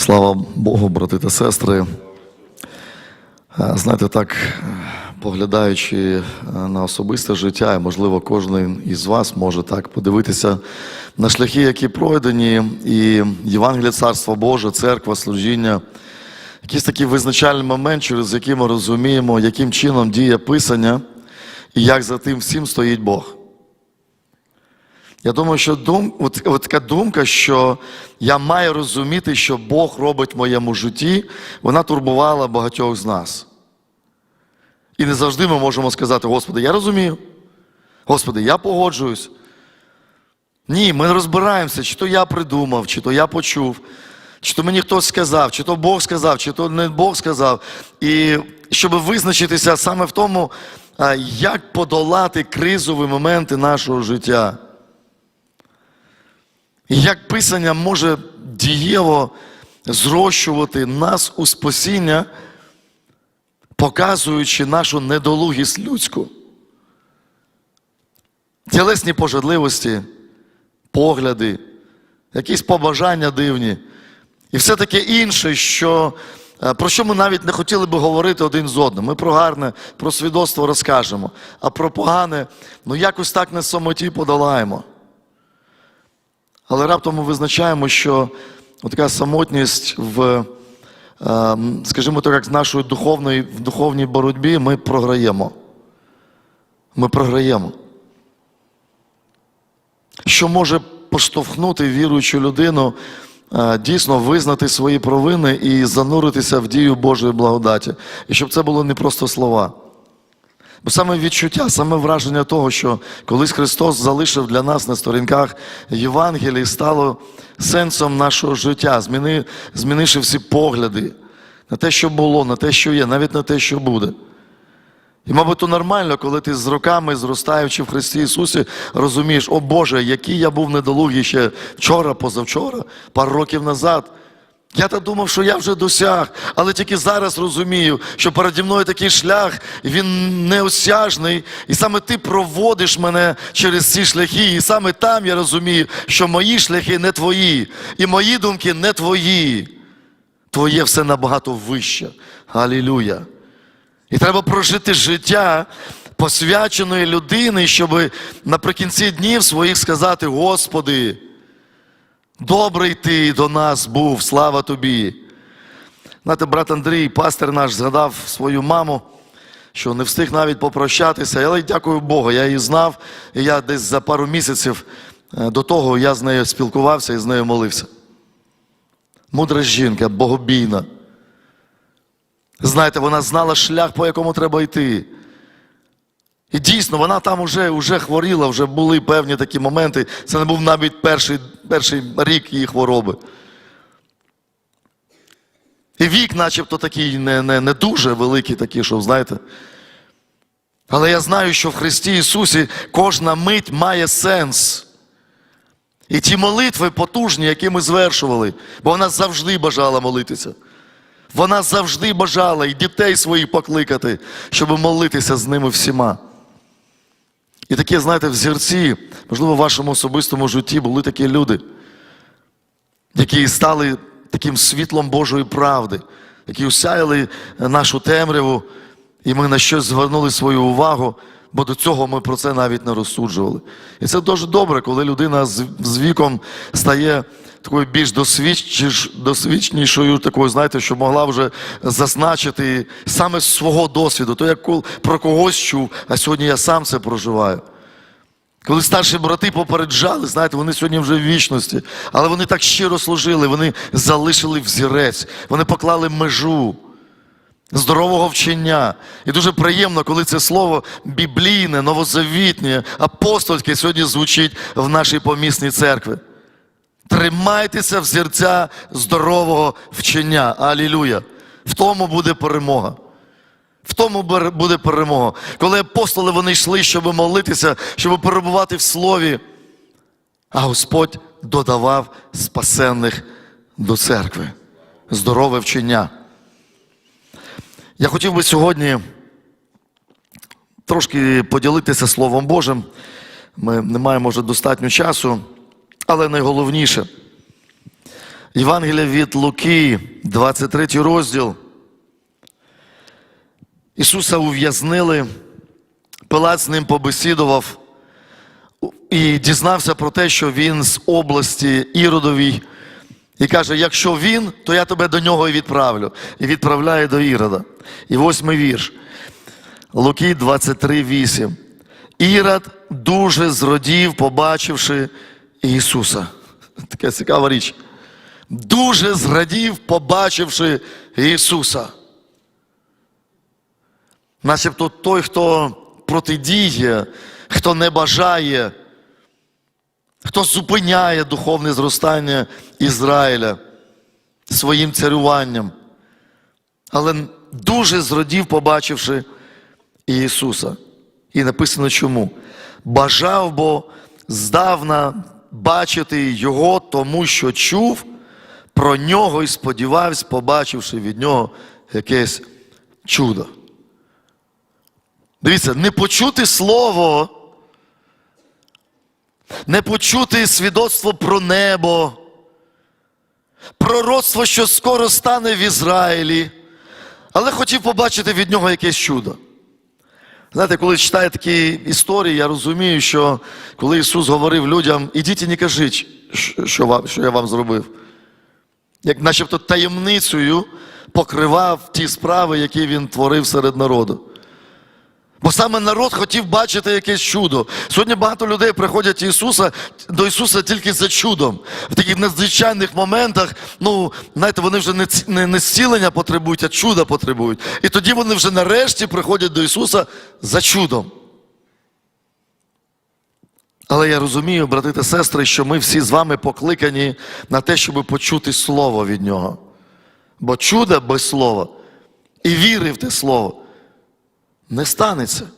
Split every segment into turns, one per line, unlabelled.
Слава Богу, брати та сестри. Е, Знаєте, так, поглядаючи е, на особисте життя, і, можливо, кожен із вас може так подивитися на шляхи, які пройдені, і Євангелія Царства Боже, церква, служіння, якийсь такий визначальний момент, через який ми розуміємо, яким чином діє Писання і як за тим всім стоїть Бог. Я думаю, що дум, от, от така думка, що я маю розуміти, що Бог робить в моєму житті, вона турбувала багатьох з нас. І не завжди ми можемо сказати, Господи, я розумію. Господи, я погоджуюсь. Ні, ми розбираємося, чи то я придумав, чи то я почув, чи то мені хтось сказав, чи то Бог сказав, чи то не Бог сказав. І щоб визначитися саме в тому, як подолати кризові моменти нашого життя. Як Писання може дієво зрощувати нас у спасіння, показуючи нашу недолугість людську. Тілесні пожадливості, погляди, якісь побажання дивні. І все таке інше, що, е, про що ми навіть не хотіли би говорити один з одним. Ми про гарне, про свідоцтво розкажемо, а про погане, ну якось так на самоті подолаємо. Але раптом ми визначаємо, що така самотність в, е, скажімо так, з нашої духовної, в духовній боротьбі ми програємо. Ми програємо. Що може поштовхнути віруючу людину е, дійсно визнати свої провини і зануритися в дію Божої благодаті. І щоб це було не просто слова. Бо саме відчуття, саме враження того, що колись Христос залишив для нас на сторінках Євангелії, стало сенсом нашого життя, зміни, змінивши всі погляди на те, що було, на те, що є, навіть на те, що буде. І, мабуть, то нормально, коли ти з роками, зростаючи в Христі Ісусі, розумієш, о Боже, який я був недолугий ще вчора, позавчора, пару років назад. Я так думав, що я вже досяг, але тільки зараз розумію, що переді мною такий шлях, він неосяжний, і саме ти проводиш мене через ці шляхи, і саме там я розумію, що мої шляхи не твої, і мої думки не твої. Твоє все набагато вище. Алілюя. І треба прожити життя посвяченої людини, щоб наприкінці днів своїх сказати: Господи, добрий ти до нас був, слава тобі. Знаєте, брат Андрій, пастир наш, згадав свою маму, що не встиг навіть попрощатися, але дякую Богу, я її знав, і я десь за пару місяців е, до того я з нею спілкувався і з нею молився. Мудра жінка, богобійна. Знаєте, вона знала шлях, по якому треба йти. І дійсно, вона там вже, вже хворіла, вже були певні такі моменти. Це не був навіть перший, перший рік її хвороби. І вік, начебто, такий не, не, не дуже великий, такий, що, знаєте. Але я знаю, що в Христі Ісусі кожна мить має сенс. І ті молитви потужні, які ми звершували, бо вона завжди бажала молитися. Вона завжди бажала і дітей своїх покликати, щоб молитися з ними всіма. І такі, знаєте, взірці, можливо, в вашому особистому житті були такі люди, які стали таким світлом Божої правди, які усяяли нашу темряву, і ми на щось звернули свою увагу, бо до цього ми про це навіть не розсуджували. І це дуже добре, коли людина з, віком стає такою більш досвідчиш, досвідченішою, такою, знаєте, що могла вже зазначити саме з свого досвіду, то як про когось чув, а сьогодні я сам це проживаю. Коли старші брати попереджали, знаєте, вони сьогодні вже в вічності, але вони так щиро служили, вони залишили взірець, вони поклали межу здорового вчення. І дуже приємно, коли це слово біблійне, новозавітнє, апостольське сьогодні звучить в нашій помісній церкві. Тримайтеся взірця здорового вчення. Алілюя. В тому буде перемога. В тому буде перемога. Коли апостоли вони йшли, щоб молитися, щоб перебувати в слові, а Господь додавав спасенних до церкви. Здорове вчення. Я хотів би сьогодні трошки поділитися Словом Божим. Ми не маємо вже достатньо часу, але найголовніше. Євангелія від Луки, 23 розділ. Ісуса ув'язнили, Пилат з ним побесідував і дізнався про те, що він з області Іродовій. І каже: якщо він, то я тебе до нього і відправлю. І відправляє до Ірода. І восьмий вірш. Луки 23:8. Ірод дуже зрадів, побачивши Ісуса. Така цікава річ. Дуже зрадів, побачивши Ісуса. Начебто той, хто протидіє, хто не бажає, хто зупиняє духовне зростання Ізраїля своїм царюванням. Але дуже зрадів, побачивши Ісуса. І написано чому? Бажав бо здавна бачити Його, тому що чув про нього і сподівався, побачивши від нього якесь чудо. Дивіться, не почути слово, не почути свідоцтво про небо, пророцтво, що скоро стане в Ізраїлі, але хотів побачити від нього якесь чудо. Знаєте, коли читаю такі історії, я розумію, що коли Ісус говорив людям, ідіть і не кажіть, що, що я вам зробив. Як начебто таємницею покривав ті справи, які він творив серед народу. Бо саме народ хотів бачити якесь чудо. Сьогодні багато людей приходять Ісуса, до Ісуса тільки за чудом. В таких надзвичайних моментах, ну, знаєте, вони вже не, не, зцілення потребують, а чуда потребують. І тоді вони вже нарешті приходять до Ісуса за чудом. Але я розумію, брати та сестри, що ми всі з вами покликані на те, щоб почути Слово від Нього. Бо чудо без слова і віри в те Слово не станеться.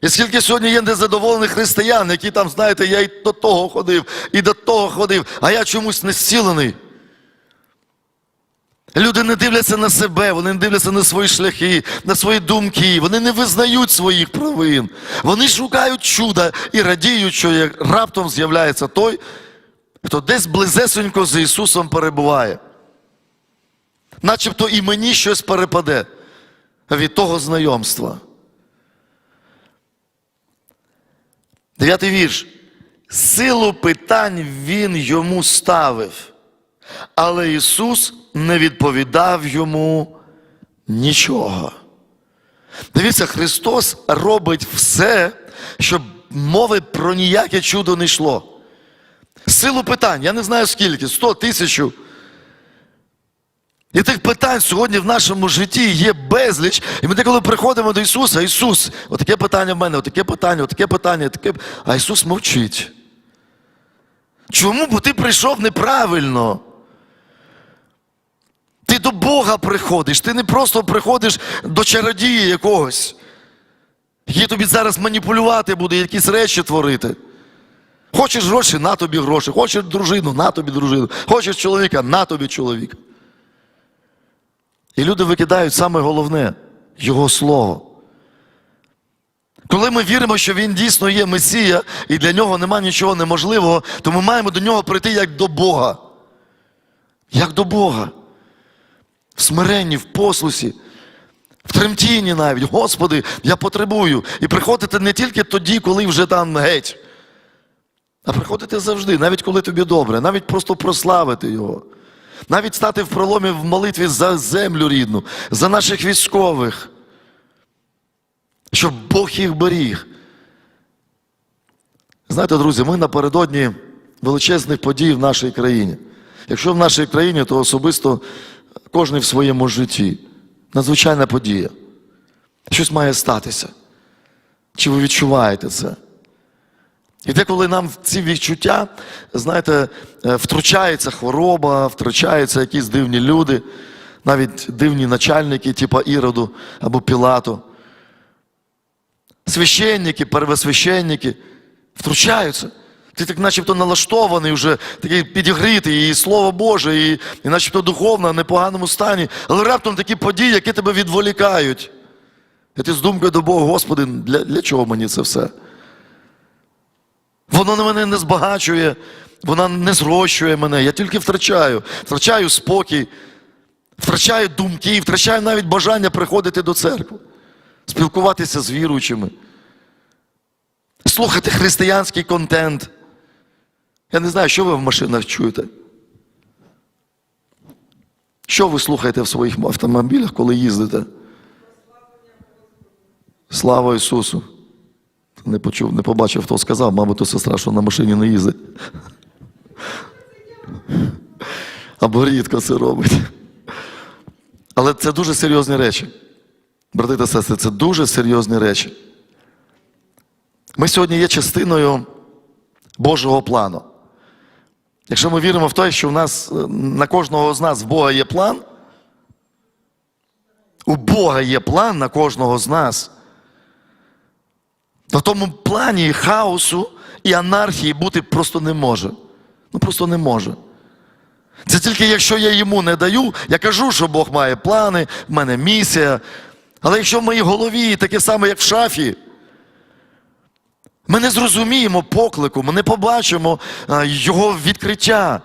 І скільки сьогодні є незадоволених християн, які там, знаєте, я і до того ходив, і до того ходив, а я чомусь не зцілений. Люди не дивляться на себе, вони не дивляться на свої шляхи, на свої думки, вони не визнають своїх провин. Вони шукають чуда і радіють, що раптом з'являється той, хто десь близесенько з Ісусом перебуває. Начебто і мені щось перепаде від того знайомства. Дев'ятий вірш. Силу питань він йому ставив, але Ісус не відповідав йому нічого. Дивіться, Христос робить все, щоб мови про ніяке чудо не йшло. Силу питань, я не знаю скільки, сто тисячу. І тих питань сьогодні в нашому житті є безліч. І ми деколи приходимо до Ісуса, Ісус, отаке питання в мене, отаке питання, отаке питання, таке. А Ісус мовчить. Чому? Бо ти прийшов неправильно. Ти до Бога приходиш, ти не просто приходиш до чародія якогось, який тобі зараз маніпулювати буде, якісь речі творити. Хочеш гроші, на тобі гроші. Хочеш дружину, на тобі дружину. Хочеш чоловіка, на тобі чоловіка. І люди викидають саме головне Його Слово. Коли ми віримо, що Він дійсно є Месія, і для нього нема нічого неможливого, то ми маємо до нього прийти як до Бога. Як до Бога. В смиренні, в послусі, в тремтінні навіть. Господи, я потребую. І приходити не тільки тоді, коли вже там геть, а приходити завжди, навіть коли тобі добре, навіть просто прославити Його. Навіть стати в проломі в молитві за землю рідну, за наших військових, щоб Бог їх беріг. Знаєте, друзі, ми напередодні величезних подій в нашій країні. Якщо в нашій країні, то особисто кожен в своєму житті. Надзвичайна подія. Щось має статися. Чи ви відчуваєте це? І деколи нам в ці відчуття, знаєте, е, втручається хвороба, втручаються якісь дивні люди, навіть дивні начальники, типу Іроду або Пілату. Священники, первосвященники втручаються. Ти так начебто налаштований вже, такий підігрітий, і Слово Боже, і, і начебто духовно, в непоганому стані. Але раптом такі події, які тебе відволікають. І ти з думкою до Бога, Господи, для, для чого мені це все? Воно мене не збагачує, вона не зрощує мене, я тільки втрачаю, втрачаю спокій, втрачаю думки, втрачаю навіть бажання приходити до церкви, спілкуватися з віруючими, слухати християнський контент. Я не знаю, що ви в машинах чуєте. Що ви слухаєте в своїх автомобілях, коли їздите? Слава Ісусу! Не почув, не побачив, хто сказав, мабуть, то сестра, що на машині не їздить. Або рідко це робить. Але це дуже серйозні речі. Брати та сестри, це дуже серйозні речі. Ми сьогодні є частиною Божого плану. Якщо ми віримо в те, що в нас на кожного з нас в Бога є план, у Бога є план на кожного з нас. В тому плані хаосу і анархії бути просто не може. Ну просто не може. Це тільки якщо я йому не даю, я кажу, що Бог має плани, в мене місія. Але якщо в моїй голові таке саме, як в шафі, ми не зрозуміємо поклику, ми не побачимо його відкриття.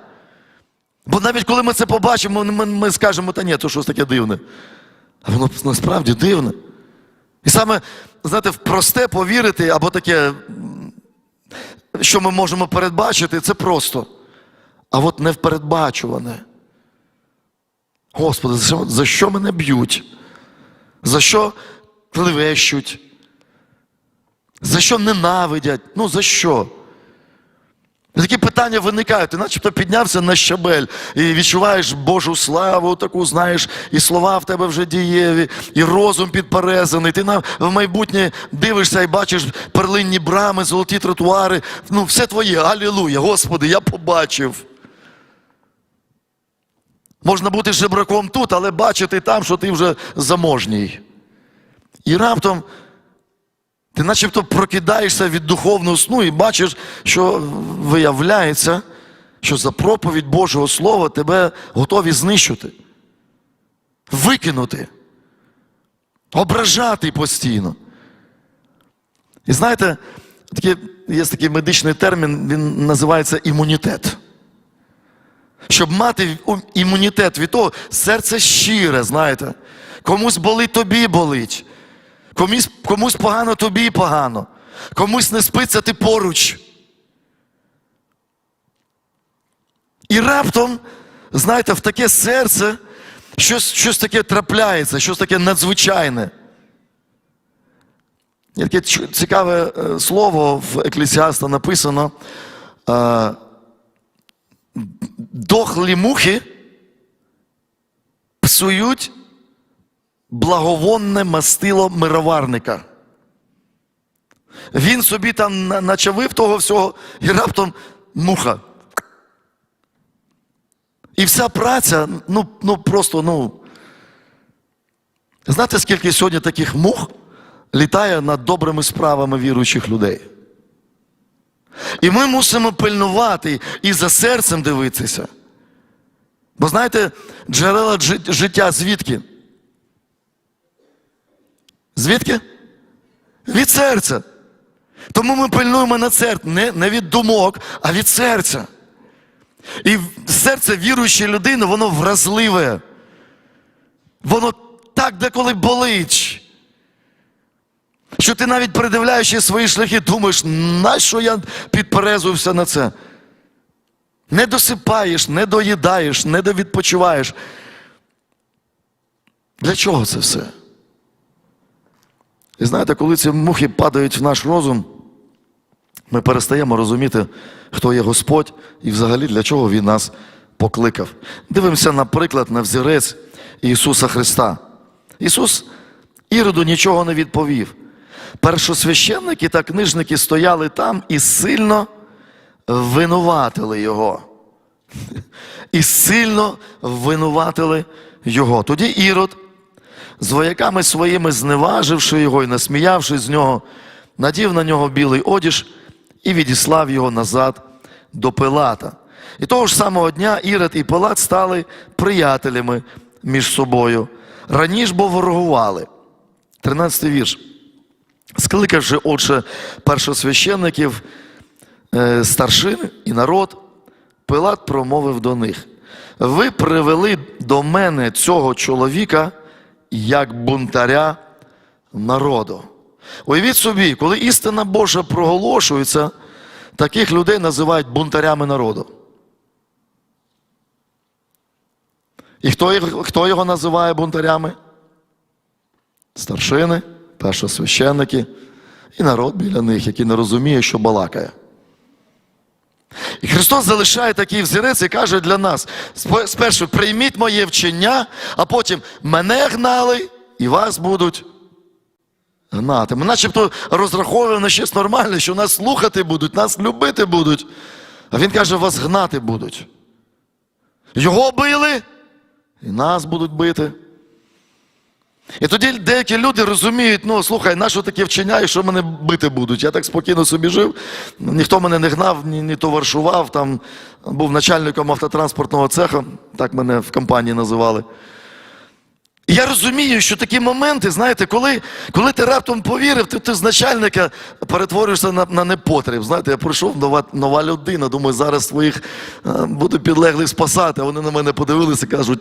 Бо навіть коли ми це побачимо, ми, ми скажемо, та ні, то щось таке дивне. А воно насправді дивне. І саме, знаєте, в просте повірити або таке, що ми можемо передбачити, це просто. А от невпередбачуване. Господи, за що, мене б'ють? За що клевещуть? За що ненавидять? Ну за що? Такі питання виникають. Ти начебто піднявся на щабель і відчуваєш Божу славу, таку знаєш, і слова в тебе вже дієві, і розум підперезаний. Ти на, в майбутнє дивишся і бачиш перлинні брами, золоті тротуари. Ну, все твоє, алілуя, Господи, я побачив. Можна бути жебраком тут, але бачити там, що ти вже заможній. І раптом ти начебто прокидаєшся від духовного сну і бачиш, що виявляється, що за проповідь Божого Слова тебе готові знищити, викинути, ображати постійно. І знаєте, такі, є такий медичний термін, він називається імунітет. Щоб мати імунітет від того, серце щире, знаєте, комусь болить, тобі болить. Комусь, комусь погано, тобі погано. Комусь не спиться ти поруч. І раптом, знаєте, в таке серце щось, щось таке трапляється, щось таке надзвичайне. Є таке цікаве е, слово в Еклесіаста написано. е, Дохлі мухи псують благовонне мастило мироварника. Він собі там на- начавив того всього і раптом муха. І вся праця, ну, ну просто, ну. Знаєте, скільки сьогодні таких мух літає над добрими справами віруючих людей? І ми мусимо пильнувати і за серцем дивитися. Бо знаєте, джерела життя звідки? Звідки? Від серця. Тому ми пильнуємо на серце не, не від думок, а від серця. І серце віруючої людини, воно вразливе. Воно так деколи болить. Що ти навіть передивляючи свої шляхи, думаєш, нащо я підперезувався на це? Не досипаєш, не доїдаєш, не довідпочиваєш. Для чого це все? І знаєте, коли ці мухи падають в наш розум, ми перестаємо розуміти, хто є Господь і взагалі для чого Він нас покликав. Дивимося, наприклад, на взірець Ісуса Христа. Ісус Іроду нічого не відповів. Першосвященники та книжники стояли там і сильно винуватили його. І сильно винуватили його. Тоді Ірод, з вояками своїми зневаживши його і насміявшись з нього, надів на нього білий одіж і відіслав його назад до Пилата. І того ж самого дня Ірод і Пилат стали приятелями між собою. Раніше бо ворогували. 13 вірш. Скликавши, отже, першосвященників, е, старшин і народ, Пилат промовив до них: Ви привели до мене цього чоловіка як бунтаря народу. Уявіть собі, коли істина Божа проголошується, таких людей називають бунтарями народу. І хто, їх- хто його називає бунтарями? Старшини, першосвященники і народ біля них, який не розуміє, що балакає. І Христос залишає такий взірець і каже для нас: спершу прийміть моє вчення, а потім мене гнали і вас будуть гнати. Ми начебто розраховуємо на щось нормальне, що нас слухати будуть, нас любити будуть. А він каже, вас гнати будуть. Його били, і нас будуть бити. І тоді деякі люди розуміють, ну слухай, на що таке вчення, і що мене бити будуть? Я так спокійно собі жив, ніхто мене не гнав, ні, ні товаришував, там був начальником автотранспортного цеха, так мене в компанії називали. І я розумію, що такі моменти, знаєте, коли, коли ти раптом повірив, ти, ти з начальника перетворюєшся на, на непотріб. Знаєте, я прийшов нова, нова людина, думаю, зараз своїх е, буду підлеглих спасати, а вони на мене подивилися і кажуть.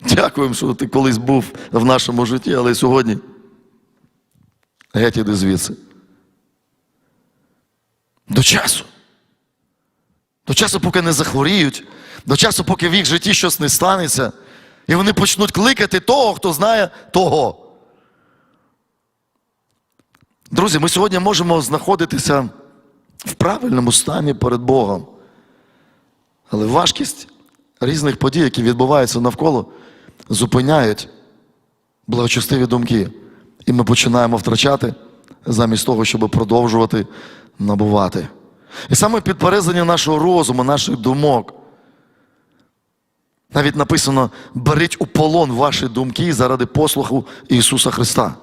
Дякуємо, що ти колись був в нашому житті, але сьогодні геть іди звідси. До часу. До часу, поки не захворіють, до часу, поки в їх житті щось не станеться, і вони почнуть кликати того, хто знає того. Друзі, ми сьогодні можемо знаходитися в правильному стані перед Богом. Але важкість різних подій, які відбуваються навколо, зупиняють благочестиві думки. І ми починаємо втрачати замість того, щоб продовжувати набувати. І саме підперезання нашого розуму, наших думок. Навіть написано: беріть у полон ваші думки заради послуху Ісуса Христа.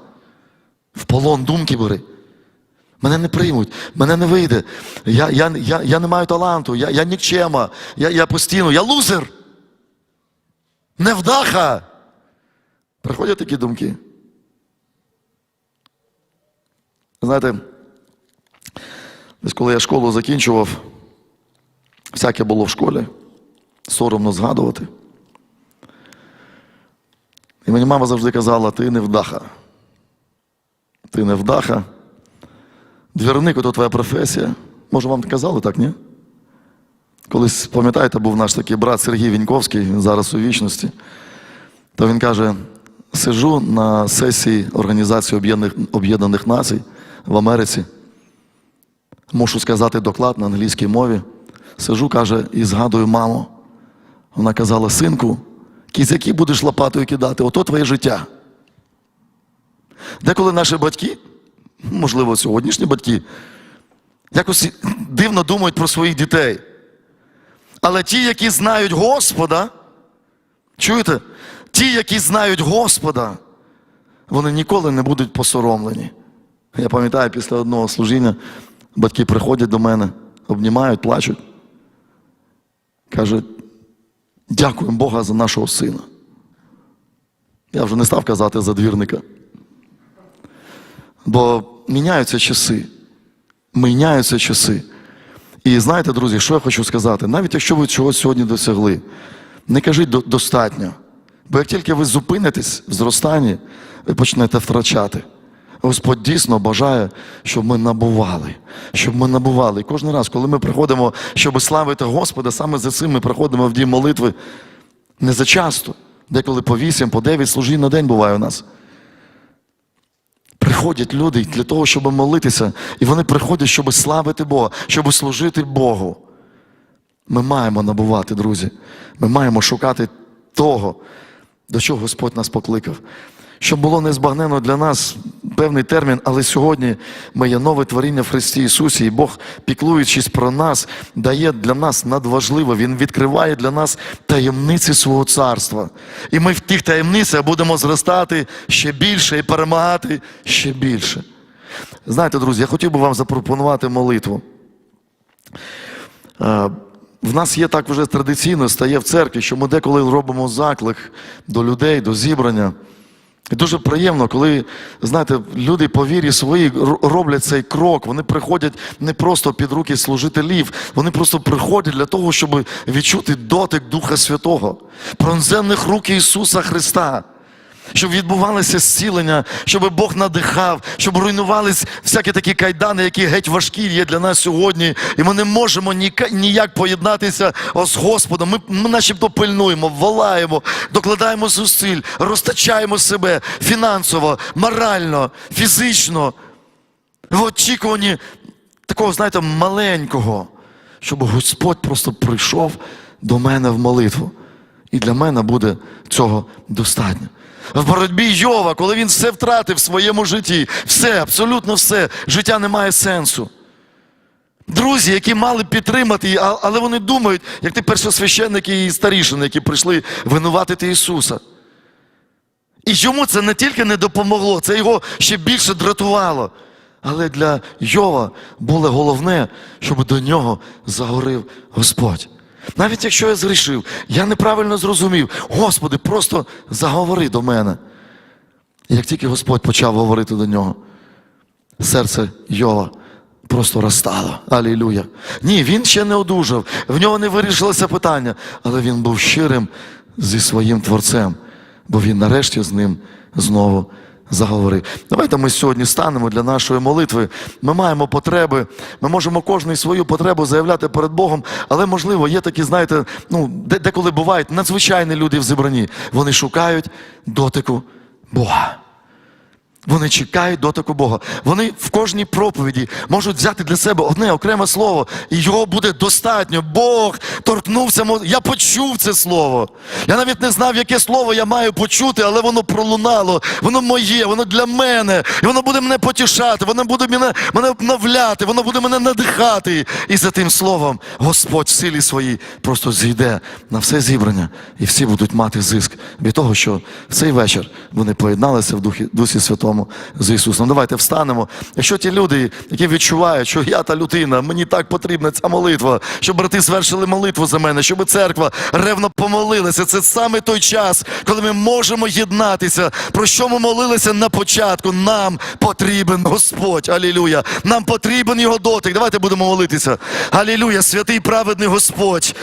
В полон думки бери. Мене не приймуть, мене не вийде. Я, я, я, я не маю таланту, я, я нікчема, я, я постійно, я лузер. Невдаха. Приходять такі думки. Знаєте, десь коли я школу закінчував, всяке було в школі, соромно згадувати. І мені мама завжди казала, ти невдаха. Ти невдаха. Двірник то твоя професія. Може, вам казали так, ні? Колись, пам'ятаєте, був наш такий брат Сергій Віньковський, він зараз у вічності. То він каже: сижу на сесії Організації Об'єднаних, Націй в Америці. Мушу сказати доклад на англійській мові. Сижу, каже, і згадую маму. Вона казала: синку, кізяки будеш лопатою кидати, ото твоє життя. Деколи наші батьки, можливо, сьогоднішні батьки, якось дивно думають про своїх дітей. Але ті, які знають Господа, чуєте? Ті, які знають Господа, вони ніколи не будуть посоромлені. Я пам'ятаю, після одного служіння батьки приходять до мене, обнімають, плачуть. Кажуть, дякуємо Бога за нашого сина. Я вже не став казати за двірника. Бо міняються часи. Міняються часи. І знаєте, друзі, що я хочу сказати? Навіть якщо ви чогось сьогодні досягли, не кажіть достатньо. Бо як тільки ви зупинитесь в зростанні, ви почнете втрачати. Господь дійсно бажає, щоб ми набували, щоб ми набували. І кожен раз, коли ми приходимо, щоб славити Господа, саме за цим ми приходимо в дім молитви не за часто, деколи по вісім, по дев'ять служінь на день буває у нас. Приходять люди для того, щоб молитися, і вони приходять, щоб славити Бога, щоб служити Богу. Ми маємо набувати, друзі. Ми маємо шукати того, до чого Господь нас покликав. Щоб було незбагненно для нас певний термін, але сьогодні ми є нове творіння в Христі Ісусі, і Бог, піклуючись про нас, дає для нас надважливо. Він відкриває для нас таємниці свого царства. І ми в тих таємницях будемо зростати ще більше і перемагати ще більше. Знаєте, друзі, я хотів би вам запропонувати молитву. Е, В нас є так вже традиційно, стає в церкві, що ми деколи робимо заклик до людей, до зібрання. І дуже приємно, коли, знаєте, люди по вірі своїй роблять цей крок. Вони приходять не просто під руки служителів, вони просто приходять для того, щоб відчути дотик Духа Святого, пронзенних рук Ісуса Христа. Щоб відбувалося зцілення, щоб Бог надихав, щоб руйнувались всякі такі кайдани, які геть важкі є для нас сьогодні. І ми не можемо ніяк, поєднатися з Господом. Ми, ми начебто пильнуємо, волаємо, докладаємо зусиль, розтачаємо себе фінансово, морально, фізично. В очікуванні такого, знаєте, маленького, щоб Господь просто прийшов до мене в молитву. І для мене буде цього достатньо. В боротьбі Йова, коли він все втратив в своєму житті, все, абсолютно все, життя не має сенсу. Друзі, які мали підтримати, але вони думають, як ті першосвященники і старішини, які прийшли винуватити Ісуса. І йому це не тільки не допомогло, це його ще більше дратувало. Але для Йова було головне, щоб до нього загорив Господь. Навіть якщо я згрішив, я неправильно зрозумів, Господи, просто заговори до мене. І як тільки Господь почав говорити до нього, серце Йова просто розстало. Алілюя. Ні, він ще не одужав, в нього не вирішилося питання, але він був щирим зі своїм творцем, бо він нарешті з ним знову заговорив. Давайте ми сьогодні станемо для нашої молитви. Ми маємо потреби, ми можемо кожний свою потребу заявляти перед Богом, але можливо є такі, знаєте, ну, деколи бувають надзвичайні люди в зібранні. Вони шукають дотику Бога. Вони чекають дотику Бога. Вони в кожній проповіді можуть взяти для себе одне окреме слово, і його буде достатньо. Бог торкнувся. Я почув це слово. Я навіть не знав, яке слово я маю почути, але воно пролунало. Воно моє, воно для мене. І воно буде мене потішати, воно буде мене, мене обновляти, воно буде мене надихати. І за тим словом Господь в силі своїй просто зійде на все зібрання, і всі будуть мати зиск від того, що в цей вечір вони поєдналися в Дусі Святому з Ісусом. Давайте встанемо. Якщо ті люди, які відчувають, що я та людина, мені так потрібна ця молитва, щоб брати звершили молитву за мене, щоб церква ревно помолилася. Це саме той час, коли ми можемо єднатися. Про що ми молилися на початку? Нам потрібен Господь. Алілюя. Нам потрібен його дотик. Давайте будемо молитися. Алілюя, святий праведний Господь.